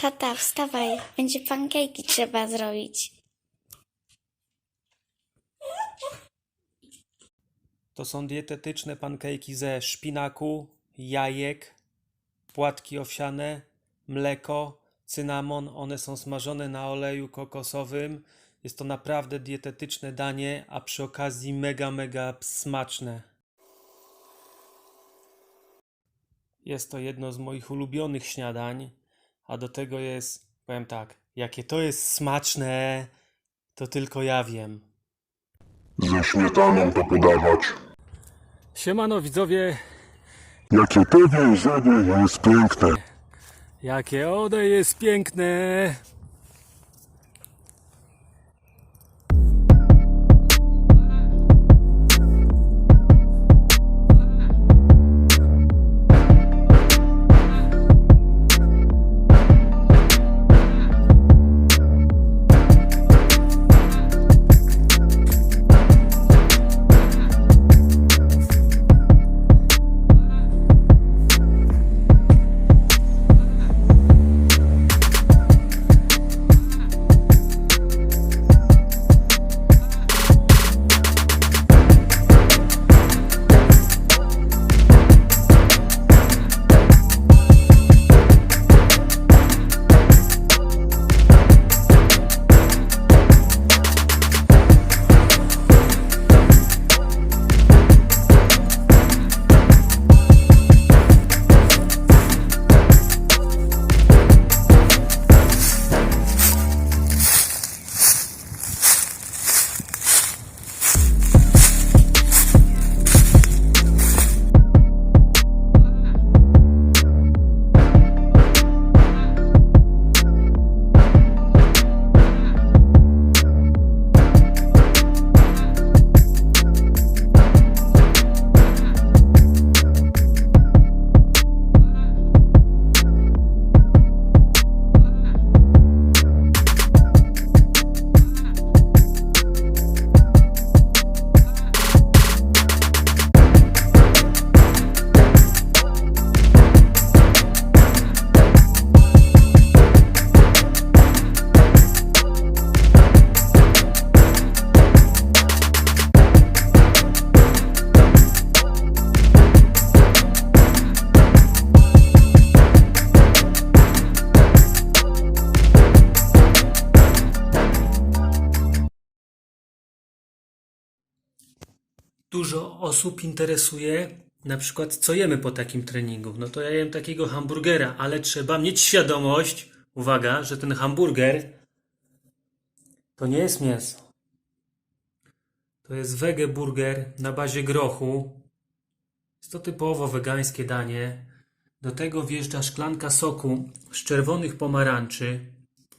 Tata, wstawaj, będzie pankejki trzeba zrobić. To są dietetyczne pankejki ze szpinaku, jajek, płatki owsiane, mleko, cynamon. One są smażone na oleju kokosowym. Jest to naprawdę dietetyczne danie, a przy okazji mega, mega smaczne. Jest to jedno z moich ulubionych śniadań, a do tego jest, powiem tak, jakie to jest smaczne, to tylko ja wiem. Ze śmietaną to podawać. Siemano widzowie, Jakie to więzienie jest piękne. Jakie ode jest piękne! Dużo osób interesuje, na przykład, co jemy po takim treningu. No to ja jem takiego hamburgera, ale trzeba mieć świadomość, uwaga, że ten hamburger to nie jest mięso. To jest wege burger na bazie grochu. Jest to typowo wegańskie danie. Do tego wjeżdża szklanka soku z czerwonych pomarańczy,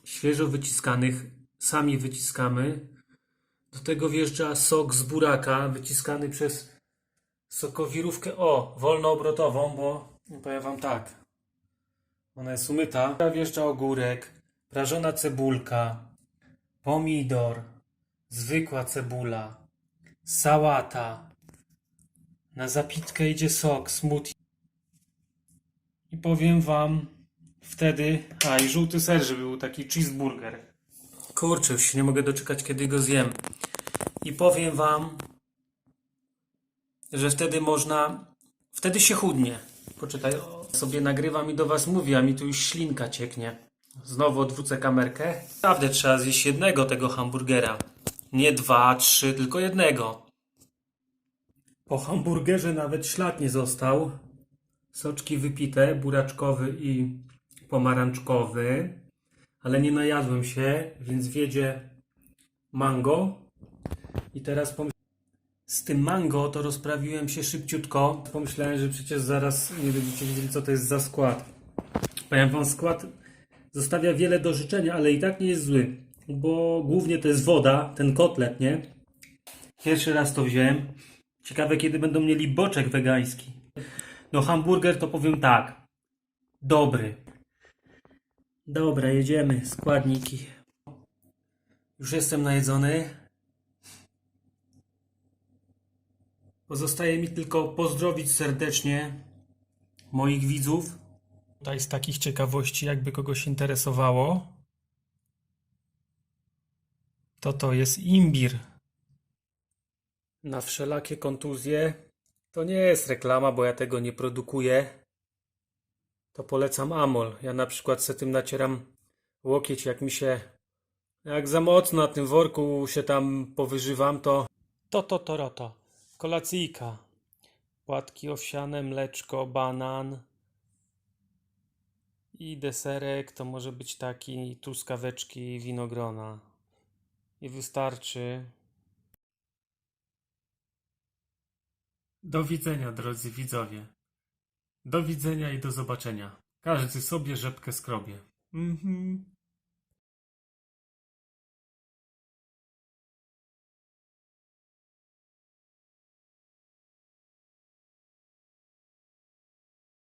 świeżo wyciskanych, sami wyciskamy. Do tego wjeżdża sok z buraka, wyciskany przez sokowirówkę, o, wolnoobrotową, bo powiem wam tak, ona jest umyta. Wjeżdża ogórek, prażona cebulka, pomidor, zwykła cebula, sałata. Na zapitkę idzie sok, smoothie. I powiem wam wtedy, a i żółty ser, żeby był taki cheeseburger. Kurczę, już się nie mogę doczekać, kiedy go zjem. I powiem wam, że wtedy można, wtedy się chudnie. Poczekaj, sobie nagrywam i do was mówię, a mi tu już ślinka cieknie. Znowu odwrócę kamerkę. Naprawdę trzeba zjeść jednego tego hamburgera. Nie dwa, trzy, tylko jednego. Po hamburgerze nawet ślad nie został. Soczki wypite, buraczkowy i pomarańczkowy. Ale nie najadłem się, więc wiedzie mango. I teraz pomyślałem, z tym mango to rozprawiłem się szybciutko. Pomyślałem, że przecież zaraz nie będziecie wiedzieli, co to jest za skład. Powiem wam, skład zostawia wiele do życzenia, ale i tak nie jest zły. Bo głównie to jest woda, ten kotlet, nie? Pierwszy raz to wziąłem. Ciekawe, kiedy będą mieli boczek wegański. No hamburger to powiem tak. Dobry. Dobra, jedziemy. Składniki. Już jestem najedzony. Pozostaje mi tylko pozdrowić serdecznie moich widzów Tutaj z takich ciekawości, jakby kogoś interesowało, to to jest imbir. Na wszelakie kontuzje to nie jest reklama, bo ja tego nie produkuję. To polecam Amol. Ja na przykład se tym nacieram łokieć, jak mi się, jak za mocno na tym worku się tam powyżywam, to to, to, to, to. Kolacyjka. Płatki owsiane, mleczko, banan. I deserek to może być taki truskaweczki, winogrona. I wystarczy. Do widzenia, drodzy widzowie. Do widzenia i do zobaczenia. Każdy sobie rzepkę skrobie. Mhm.